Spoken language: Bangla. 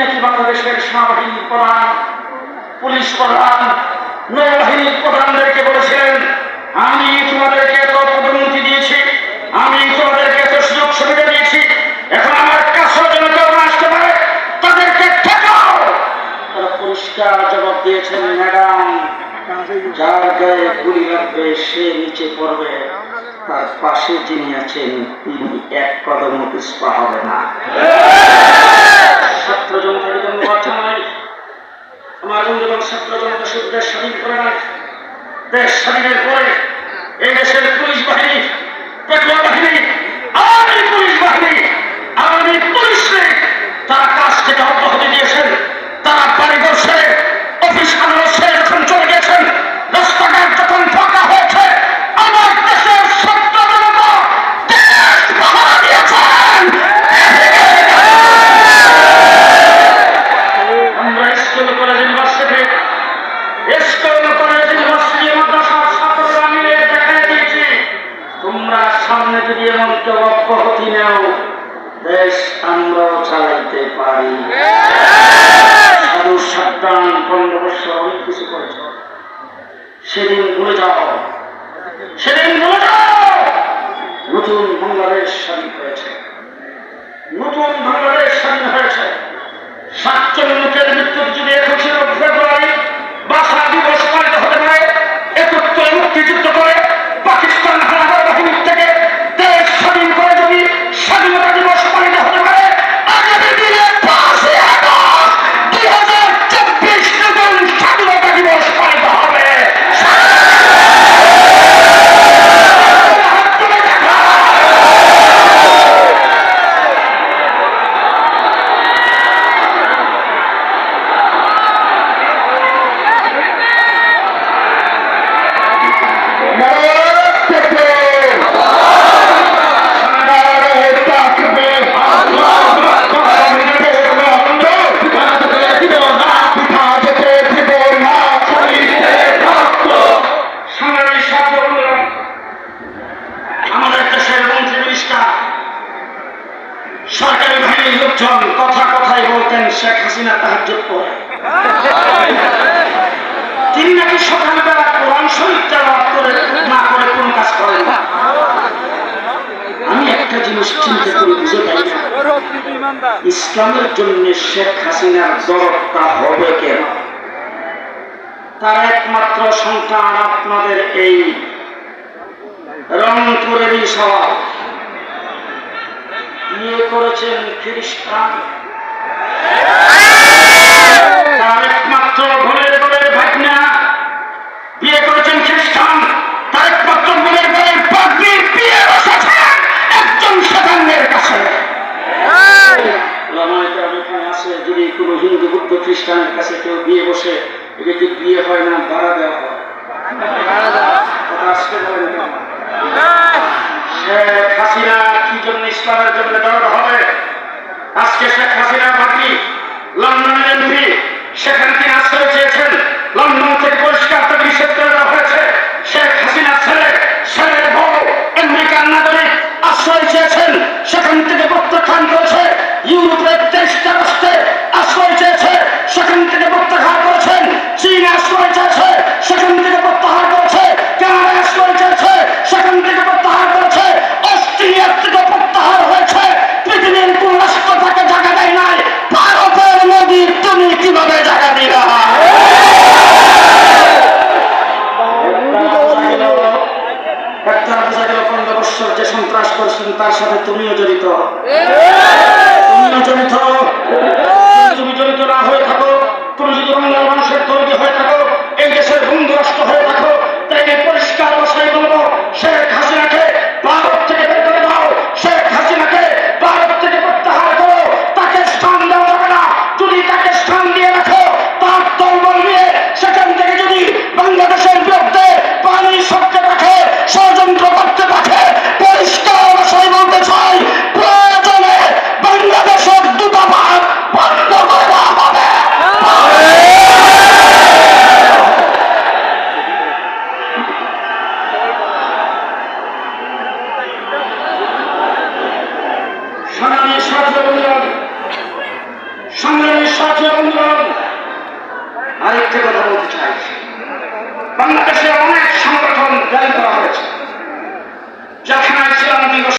বাংলাদেশের সেনাবাহিনীর প্রধান, পুলিশ প্রধান নৌবাহিনীর প্রধানদেরকে বলেছিলেন, আমি তোমাদেরকে এত পদোন্নতি দিয়েছি, আমি তোমাদেরকে এত সুযোগ সুবিধা দিয়েছি, এখন আমার কাছেও যেন কেউ আসতে পারে, তাদেরকে তারা পরিষ্কার জবাব দিয়েছেন, ম্যাডাম, যার গায়ে গুলি লাগবে, সে নিচে পড়বে, তার পাশে যিনি আছেন, তিনি এক কদম পিছপা হবে না। ছাত্র আমার বন্ধুগণ ছাত্র শুধু দেশ স্বাধীন করে না দেশ স্বাধীনের পরে এই দেশের পুলিশ বাহিনী, পেট্রোল বাহিনী আর্মি পুলিশ বাহিনী আর্মি পুলিশে তারা কাজ থেকে অব্যাহতি দিয়েছেন তারা বাড়িঘর ছেড়ে অফিস আদালত ছেড়ে যখন চলে গেছেন রাস্তাঘাট যখন ফাঁকা হয়েছে আমার দেশের ছাত্র জনতা দেশ পাহারা দিয়েছেন আমরা school college university school college university মাদ্রাসার ছাত্ররা মিলে দেখাই দিয়েছি তোমরা সামনে যদি এমন কেউ অব্যাহতি নেও, দেশ আমরাও চালাইতে পারি। সাধু সাবধান, পনেরো বছর অনেক কিছু করেছ সেদিন ভুলে যাও। সেদিন ভুলে যাও! নতুন বাংলাদেশ স্বাধীন হয়েছে। নতুন বাংলাদেশ স্বাধীন হয়েছে। সাতজন কথাই বলতেন, শেখ হাসিনা তাহাজ্জুদ পড়ে। তিনি নাকি সকালবেলা কোরআন শরীফ তেলাওয়াত করে না করে কোন কাজ করেন? না আমি একটা জিনিস চিন্তা করে, বুঝে পাই ইসলামের জন্য শেখ হাসিনার দরদটা হবে কেন তার একমাত্র সন্তান আপনাদের এই রংপুরেরই সব বিয়ে করেছেন খ্রিস্টান খ্রিস্টানের কাছে কেউ বিয়ে বসে এটা কি বিয়ে হয় না ভাড়া দেওয়া হয়? শেখ হাসিনা কি জন্য ইসলামের জন্য দরদ হবে? আজকে শেখ হাসিনা পার্টি লন্ডনের এমপি সেখানে তিনি আশ্রয় চেয়েছেন লন্ডন থেকে পরিষ্কার থেকে নিষেধ করে দেওয়া হয়েছে শেখ হাসিনার ছেলে ছেলের বউ আমেরিকার নাগরিক আশ্রয় চেয়েছেন সেখান থেকে প্রত্যাখ্যান করেছে ইউরোপের তেইশটা রাষ্ট্রে আশ্রয় চেয়েছে সেখান থেকে প্রত্যাখ্যান করেছেন চীন আশ্রয় চেয়েছে সেখান থেকে প্রত্যাহার করেছে কানাডা আশ্রয় চেয়েছে সেখান থেকে প্রত্যাহার করেছে অস্ট্রেলিয়ার থেকে প্রত্যাহার হয়েছে পৃথিবীর কোন রাষ্ট্র তাকে জায়গা দেয় নাই ভারতের নদী তুমি কীভাবে জায়গা দিলা একটা বোঝা গেল পনেরো বছর যে সন্ত্রাস করছেন তার সাথে তুমিও জড়িত। তুমিও জড়িত। তুমি জড়িত না হয়ে থাকো তুমি যদি বাংলার মানুষের তৈরি হয়ে সংগ্রামের সাথী আরেকটি কথা বলতে চাই। বাংলাদেশে অনেক সংগঠন ব্যয় করা হয়েছে যেখানে ইসলাম দিবস